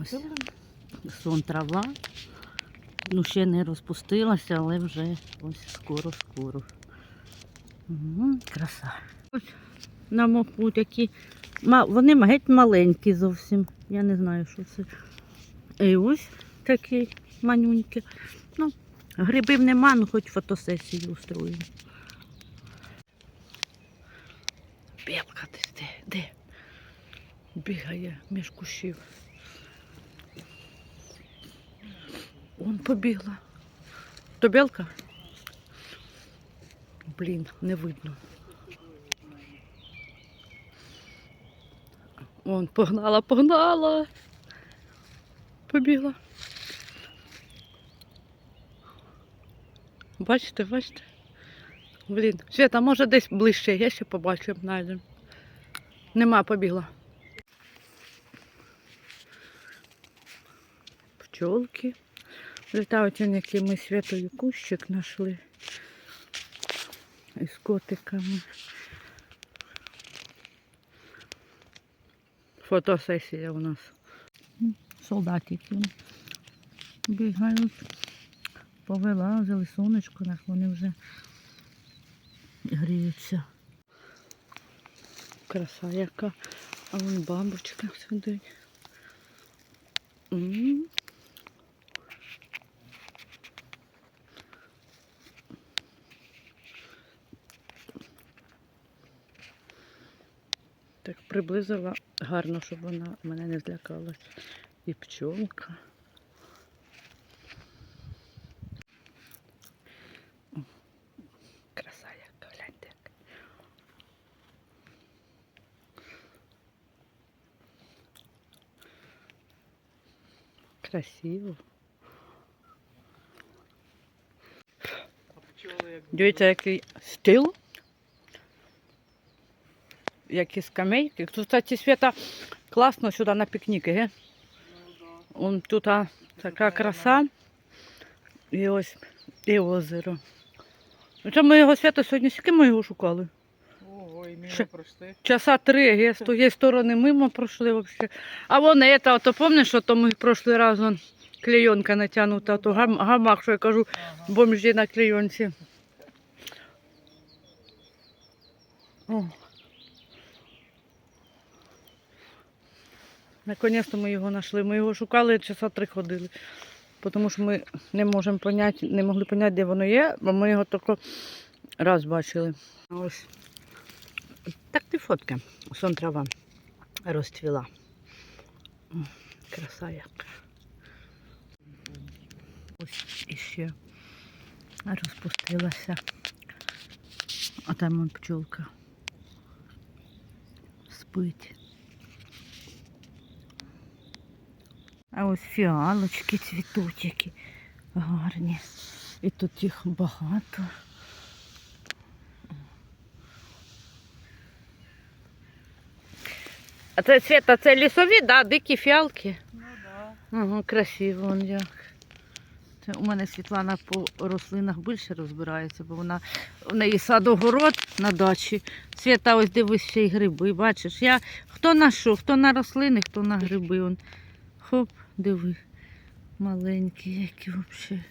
Ось сон трава. Ну, ще не розпустилася, але вже ось скоро-скоро. Угу, краса. Ось на моху такі. Вони геть маленькі зовсім. Я не знаю, що це. І ось такі манюнькі. Ну, грибів нема, ну хоч фотосесію устроїмо. Білка десь де? Де? Бігає між кущів. Вон побігла. То білка? Блін, не видно. Вон погнала, погнала. Побігла. Бачите, бачите? Блін, Свята, може десь ближче, я ще побачу, знайдемо. Нема, побігла. Пчолки. Літають який ми святою кущик знайшли. Із котиками. Фотосесія у нас. Солдатики бігають. Повилазили сонечко, вони вже гріються. Краса яка. А вон бабочка сидить. Так приблизила гарно, щоб вона мене не злякалась. І пчолка. Краса яка, гляньте. Красиво. Дивіться, який стил. Які скамейки. Тут, кстати, свята класно сюди на пікніки, ге? Вон тут а, така краса. І ось і озеро. Ну, Це ми його свято сьогодні, скільки ми його шукали? Ого, і мимо пройшли. Часа три, ге, з тієї сторони мимо пройшли взагалі. А вон це, то пам'ятаєш, що то ми пройшли раз вон клейонка натягнута, то гам, гамак, що я кажу, Ага. бомжі на клейонці. О. Наконець-то ми його знайшли. Ми його шукали, часа три ходили. Тому що ми не можемо поняти, не могли поняти, де воно є, бо ми його тільки раз бачили. Ось. Так ти фотка. Сон трава розцвіла. Краса яка. Ось іще розпустилася. А там вон пчолка. Спить. А ось фіалочки цвітуть які гарні. І тут їх багато. А це Света, це лісові, да, дикі фіалки. Ну да. Ага, красиво он як. Це у мене Світлана по рослинах більше розбирається, бо вона в неї садогород на дачі. Свята, ось дивись ще й гриби. Бачиш, я хто на що, хто на рослини, хто на гриби. Хоп, диви. Маленькі, які взагалі.